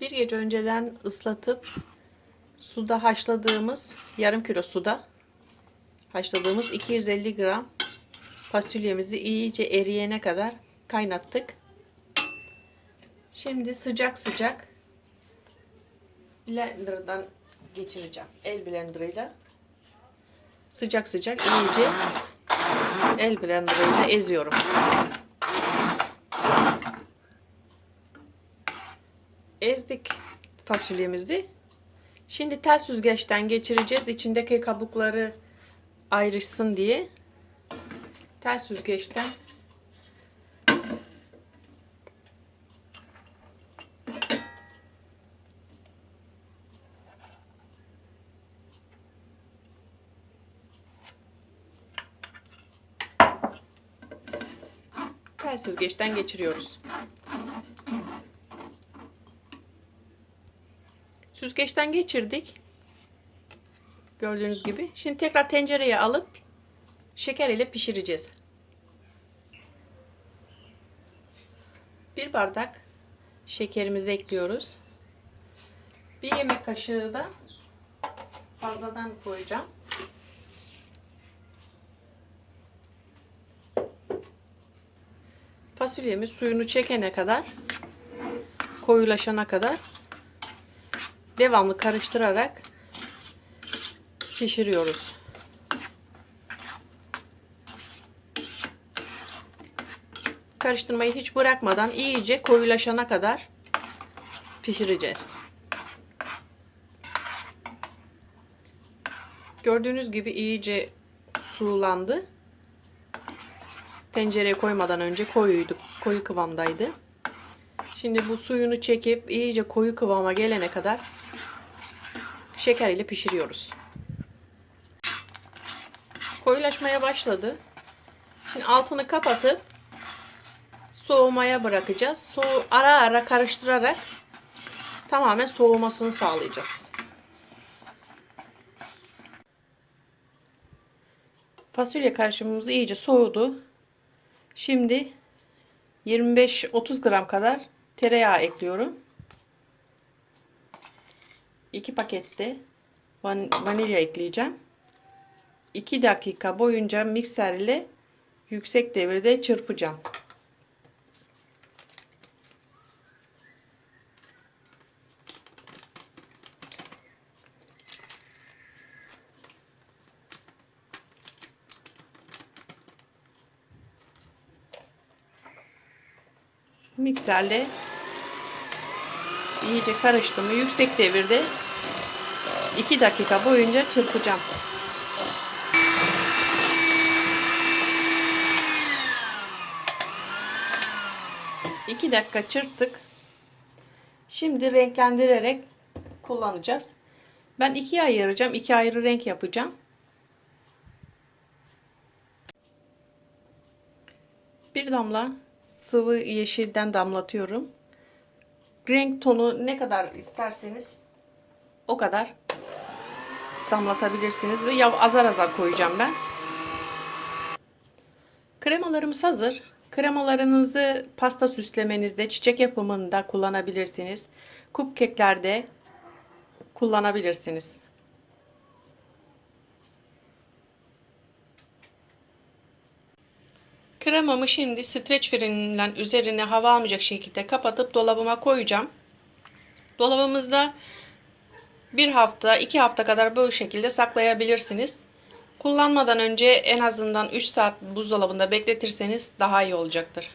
Bir gece önceden ıslatıp suda haşladığımız yarım kilo suda haşladığımız 250 gram fasulyemizi iyice eriyene kadar kaynattık. Şimdi sıcak sıcak blenderdan geçireceğim. El blenderıyla sıcak sıcak iyice el blenderıyla eziyorum. Ezdik fasulyemizi. Şimdi tel süzgeçten geçireceğiz. İçindeki kabukları ayrışsın diye. Tel süzgeçten tel süzgeçten geçiriyoruz. Süzgeçten geçirdik. Gördüğünüz gibi. Şimdi tekrar tencereye alıp şeker ile pişireceğiz. Bir bardak şekerimizi ekliyoruz. Bir yemek kaşığı da fazladan koyacağım. Fasulyemiz suyunu çekene kadar koyulaşana kadar devamlı karıştırarak pişiriyoruz. Karıştırmayı hiç bırakmadan iyice koyulaşana kadar pişireceğiz. Gördüğünüz gibi iyice sulandı. Tencereye koymadan önce koyuydu, koyu kıvamdaydı. Şimdi bu suyunu çekip iyice koyu kıvama gelene kadar şeker ile pişiriyoruz. Koyulaşmaya başladı. Şimdi altını kapatıp soğumaya bırakacağız. Soğu ara ara karıştırarak tamamen soğumasını sağlayacağız. Fasulye karışımımız iyice soğudu. Şimdi 25-30 gram kadar tereyağı ekliyorum. 2 pakette van vanilya ekleyeceğim. 2 dakika boyunca mikser ile yüksek devirde çırpacağım. Mikserle iyice karıştı mı yüksek devirde 2 dakika boyunca çırpacağım. İki dakika çırptık. Şimdi renklendirerek kullanacağız. Ben ikiye ayıracağım. iki ayrı renk yapacağım. Bir damla sıvı yeşilden damlatıyorum. Renk tonu ne kadar isterseniz o kadar damlatabilirsiniz ve azar azar koyacağım ben. Kremalarımız hazır. Kremalarınızı pasta süslemenizde, çiçek yapımında kullanabilirsiniz. Cupcake'lerde kullanabilirsiniz. Kremamı şimdi streç filmle üzerine hava almayacak şekilde kapatıp dolabıma koyacağım. Dolabımızda bir hafta, iki hafta kadar bu şekilde saklayabilirsiniz. Kullanmadan önce en azından 3 saat buzdolabında bekletirseniz daha iyi olacaktır.